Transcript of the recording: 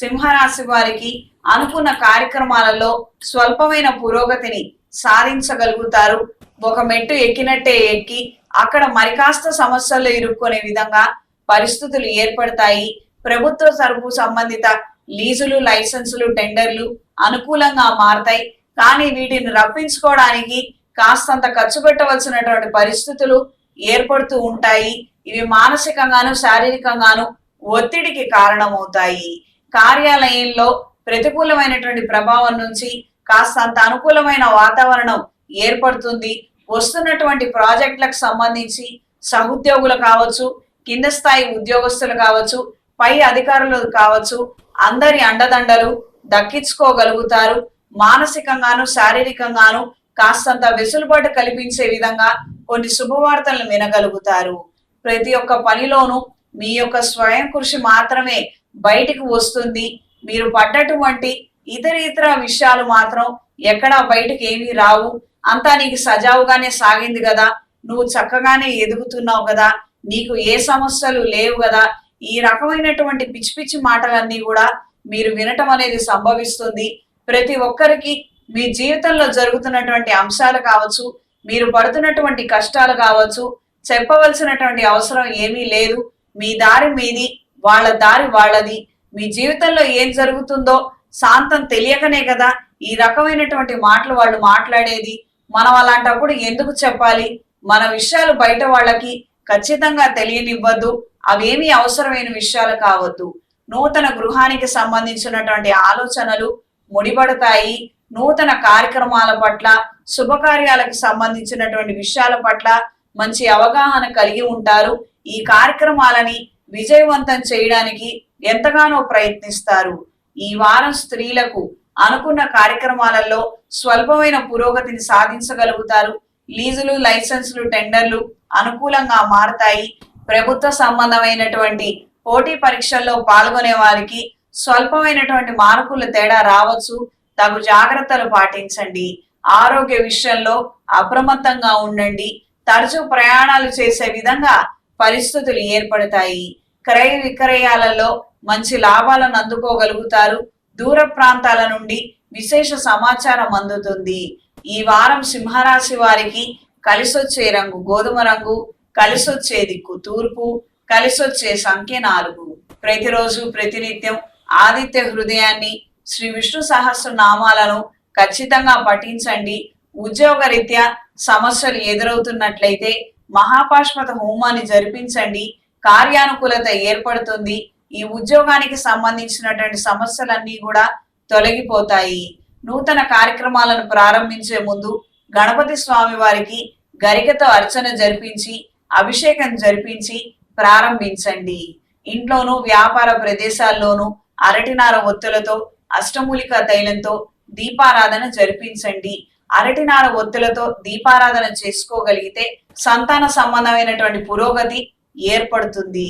సింహరాశి వారికి అనుకున్న కార్యక్రమాలలో స్వల్పమైన పురోగతిని సాధించగలుగుతారు. ఒక మెట్టు ఎక్కినట్టే ఎక్కి అక్కడ మరికాస్త సమస్యల్లో సమస్యలు ఇరుక్కునే విధంగా పరిస్థితులు ఏర్పడతాయి. ప్రభుత్వ సరుకు సంబంధిత లీజులు లైసెన్సులు టెండర్లు అనుకూలంగా మారతాయి. కానీ వీటిని రప్పించుకోవడానికి కాస్తంత ఖర్చు పెట్టవలసినటువంటి పరిస్థితులు ఏర్పడుతూ ఉంటాయి. ఇవి మానసికంగాను శారీరకంగాను ఒత్తిడికి కారణమవుతాయి. కార్యాలయంలో ప్రతికూలమైనటువంటి ప్రభావం నుంచి కాస్తంత అనుకూలమైన వాతావరణం ఏర్పడుతుంది. వస్తున్నటువంటి ప్రాజెక్టులకు సంబంధించి సహోద్యోగులు కావచ్చు కింద స్థాయి ఉద్యోగస్తులు కావచ్చు పై అధికారులు కావచ్చు అందరి అండదండలు దక్కించుకోగలుగుతారు. మానసికంగాను శారీరకంగాను కాస్తంత వెసులుబాటు కల్పించే విధంగా కొన్ని శుభవార్తలను వినగలుగుతారు. ప్రతి ఒక్క పనిలోనూ మీ యొక్క స్వయం కృషి మాత్రమే బయటికి వస్తుంది. మీరు పడ్డటువంటి ఇతర ఇతర విషయాలు మాత్రం ఎక్కడా బయటకు ఏమీ రావు. అంతా నీకు సజావుగానే సాగింది కదా. నువ్వు చక్కగానే ఎదుగుతున్నావు కదా. నీకు ఏ సమస్యలు లేవు కదా. ఈ రకమైనటువంటి పిచ్చి పిచ్చి మాటలన్నీ కూడా మీరు వినటం అనేది సంభవిస్తుంది. ప్రతి ఒక్కరికి మీ జీవితంలో జరుగుతున్నటువంటి అంశాలు కావచ్చు మీరు పడుతున్నటువంటి కష్టాలు కావచ్చు చెప్పవలసినటువంటి అవసరం ఏమీ లేదు. మీ దారి మీది. వాళ్ళ దారి వాళ్ళది. మీ జీవితంలో ఏం జరుగుతుందో శాంతం తెలియకనే కదా. ఈ రకమైనటువంటి మాటలు వాళ్ళు మాట్లాడేది. మనం అలాంటప్పుడు ఎందుకు చెప్పాలి? మన విషయాలు బయట వాళ్ళకి ఖచ్చితంగా తెలియనివ్వద్దు. అవేమీ అవసరమైన విషయాలు కావద్దు. నూతన గృహానికి సంబంధించినటువంటి ఆలోచనలు ముడిపడతాయి. నూతన కార్యక్రమాల పట్ల శుభకార్యాలకు సంబంధించినటువంటి విషయాల పట్ల మంచి అవగాహన కలిగి ఉంటారు. ఈ కార్యక్రమాలని విజయవంతం చేయడానికి ఎంతగానో ప్రయత్నిస్తారు. ఈ వారం స్త్రీలకు అనుకున్న కార్యక్రమాలలో స్వల్పమైన పురోగతిని సాధించగలుగుతారు. లీజులు లైసెన్సులు టెండర్లు అనుకూలంగా మారతాయి. ప్రభుత్వ సంబంధమైనటువంటి పోటీ పరీక్షల్లో పాల్గొనే వారికి స్వల్పమైనటువంటి మార్కుల తేడా రావచ్చు. తగు జాగ్రత్తలు పాటించండి. ఆరోగ్య విషయంలో అప్రమత్తంగా ఉండండి. తరచూ ప్రయాణాలు చేసే విధంగా పరిస్థితులు ఏర్పడతాయి. క్రయ విక్రయాలలో మంచి లాభాలను అందుకోగలుగుతారు. దూర ప్రాంతాల నుండి విశేష సమాచారం అందుతుంది. ఈ వారం సింహరాశి వారికి కలిసొచ్చే రంగు గోధుమ రంగు కలిసొచ్చే దిక్కు తూర్పు కలిసొచ్చే సంఖ్య నాలుగు. ప్రతిరోజు ప్రతినిత్యం ఆదిత్య హృదయాన్ని శ్రీ విష్ణు సహస్ర నామాలను ఖచ్చితంగా పఠించండి. ఉద్యోగరీత్యా సమస్యలు ఎదురవుతున్నట్లయితే మహాపాశ్వత హోమాన్ని జరిపించండి. కార్యానుకూలత ఏర్పడుతుంది. ఈ ఉద్యోగానికి సంబంధించినటువంటి సమస్యలన్నీ కూడా తొలగిపోతాయి. నూతన కార్యక్రమాలను ప్రారంభించే ముందు గణపతి స్వామి వారికి గరికతో అర్చన జరిపించి అభిషేకం జరిపించి ప్రారంభించండి. ఇంట్లోనూ వ్యాపార ప్రదేశాల్లోనూ అరటినార ఒత్తులతో అష్టమూలిక తైలంతో దీపారాధన జరిపించండి. అరటినార ఒత్తులతో దీపారాధన చేసుకోగలిగితే సంతాన సంబంధమైనటువంటి పురోగతి ఏర్పడుతుంది.